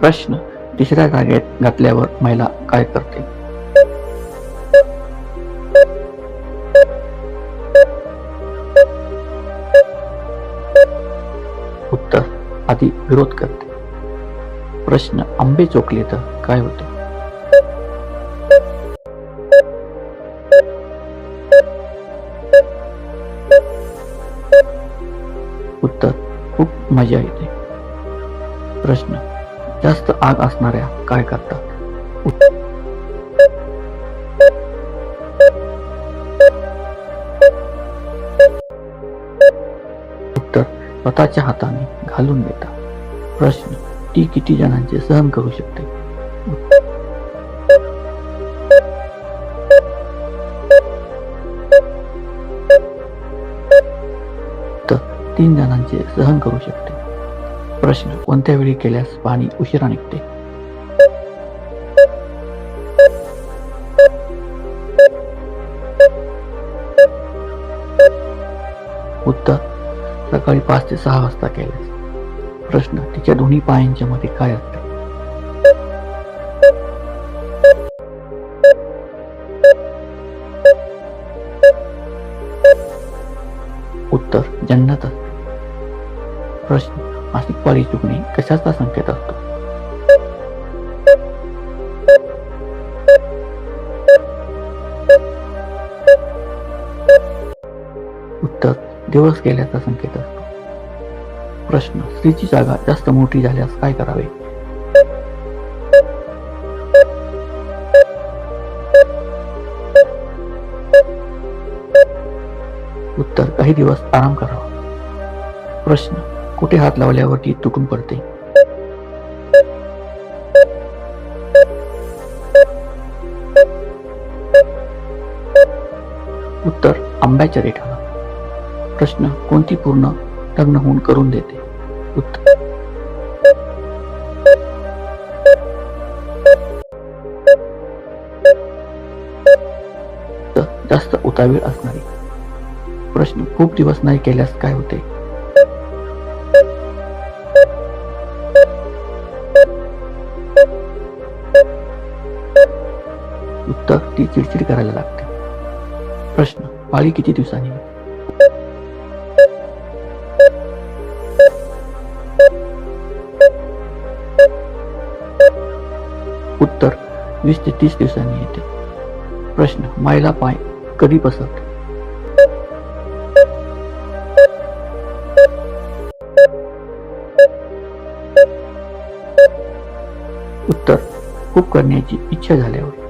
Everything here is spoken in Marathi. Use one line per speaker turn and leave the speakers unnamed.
प्रश्न तिसऱ्या जागेत घातल्यावर महिला काय करते? उत्तर आधी विरोध करते. प्रश्न आंबे चोकले तर काय होते? उत्तर खूप मजा येते. प्रश्न जास्त आग असणाऱ्या काय करतात? उत्तर स्वतःच्या हाताने घालून देतात. प्रश्न ती किती जणांचे सहन करू शकते? तीन जणांचे सहन करू शकते. प्रश्न कोणत्या वेळी केल्यास पाणी उशिरा निघते? उत्तर सकाळी पाच ते सहा वाजता केल्यास. प्रश्न तिच्या दोन्ही पायांच्या मध्ये काय असते? उत्तर जन्नत प्रश्न मासिक पाळी चुकणे कशाचा संकेत असतो? उत्तर दिवस गेल्याचा संकेत असतो. प्रश्न स्त्रीची जागा जास्त मोठी झाल्यास काय करावे? उत्तर काही दिवस आराम करावा. प्रश्न कुठे हात लावल्यावर ती तुटून पडते? उत्तर आंब्याच्या देठाला प्रश्न कोणती पूर्ण लग्न होऊन करून देते? उत्तर उत्तर, जास्त उतावीळ असणारी. प्रश्न खूप दिवस नाही केल्यास काय होते? उत्तर ती चिडचिड करायला लागते. प्रश्न पाळी किती दिवसांनी? उत्तर वीस ते तीस दिवसांनी येते. प्रश्न मायला पाय कधी पसरते? उत्तर खूप करण्याची इच्छा झाल्यावर.